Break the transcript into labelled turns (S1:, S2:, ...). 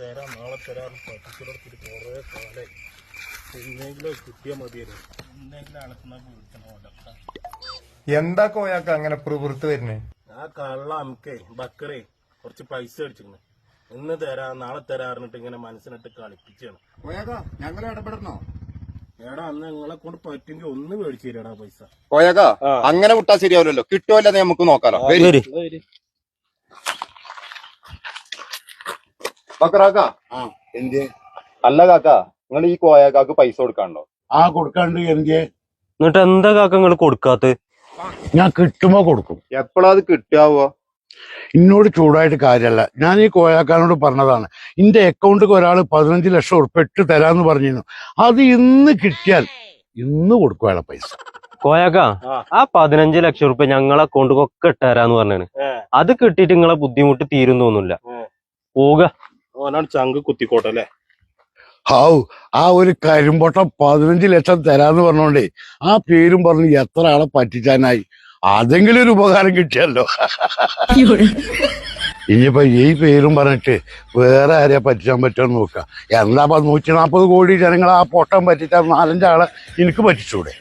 S1: തരാം നാളെ തരാം. പറ്റിച്ചിടത്തിട്ട് കുറേ കാലം എന്തെങ്കിലും കിട്ടിയാൽ മതിയായിരുന്നു. എന്തെങ്കിലും അളക്കുന്ന
S2: എന്താ കോയാക്ക അങ്ങനെ പുറത്ത് വരുന്നേ?
S1: ആ കള്ള അമുക്കേ ബക്കറേ കുറച്ച് പൈസ അടിച്ചിരുന്നു ഇന്ന് തരാ നാളെ തരാറിഞ്ഞിട്ട് ഇങ്ങനെ മനസ്സിനിട്ട് കളിപ്പിച്ചാണ്.
S3: ഞങ്ങൾ ഇടപെടണോ?
S1: എടാ അന്ന് നിങ്ങളെ കൊണ്ട് പറ്റുമെങ്കിൽ ഒന്ന് മേടിച്ചു തരാടാ പൈസ.
S3: കോയാക്ക അങ്ങനെ വിട്ടാ ശരിയാവില്ലല്ലോ. കിട്ടുമല്ലോ നമുക്ക് നോക്കാലോ. ബക്കറാക്ക
S4: എന്തേ
S3: അല്ല കാക്ക നിങ്ങൾ ഈ കോയക്കാക്ക് പൈസ കൊടുക്കാണ്ടോ?
S4: ആ കൊടുക്കാണ്ട് എന്ത്
S5: എന്നിട്ട് എന്താ കാക്ക നിങ്ങൾ കൊടുക്കാത്ത?
S4: ഞാൻ കിട്ടുമ്പോ കൊടുക്കും.
S3: എപ്പോഴാ അത് കിട്ടാവോ?
S4: എന്നോട് ചൂടായിട്ട് കാര്യമല്ല ഞാൻ ഈ കോയാക്കാനോട് പറഞ്ഞതാണ് എന്റെ അക്കൗണ്ടിൽ ഒരാൾ പതിനഞ്ച് ലക്ഷം ഉറുപ്പ ഇട്ട് തരാന്ന് പറഞ്ഞിരുന്നു. അത് ഇന്ന് കിട്ടിയാൽ ഇന്ന് കൊടുക്കും അയാളെ പൈസ.
S5: കോയാക്ക
S1: ആ.
S5: പതിനഞ്ച് ലക്ഷം റുപ്യ ഞങ്ങളെ അക്കൗണ്ടിൽ ഒക്കെ ഇട്ടുതരാന്ന് പറഞ്ഞാണ്. അത് കിട്ടിയിട്ട് നിങ്ങളെ ബുദ്ധിമുട്ട് തീരും തോന്നില്ല.
S1: ഏ. ഓനാണ് ചങ്ക് കുത്തിക്കോട്ടെ അല്ലേ?
S4: ഹാവ് ആ ഒരു കരിമ്പൊട്ട പതിനഞ്ച് ലക്ഷം തരാന്ന് പറഞ്ഞോണ്ടേ ആ പേരും പറഞ്ഞ് എത്ര ആളെ പറ്റിച്ചാനായി. അതെങ്കിലും ഒരു ഉപകാരം കിട്ടിയല്ലോ. ഇനിയിപ്പോ ഈ പേരും പറഞ്ഞിട്ട് വേറെ ആരെയാ പറ്റിച്ചാൻ പറ്റുമെന്ന് നോക്കാം എന്താ നൂറ്റി നാൽപ്പത് കോടി ജനങ്ങൾ ആ പൊട്ടം പറ്റിച്ചാൽ നാലഞ്ചാളെ എനിക്ക് പറ്റിച്ചൂടെ?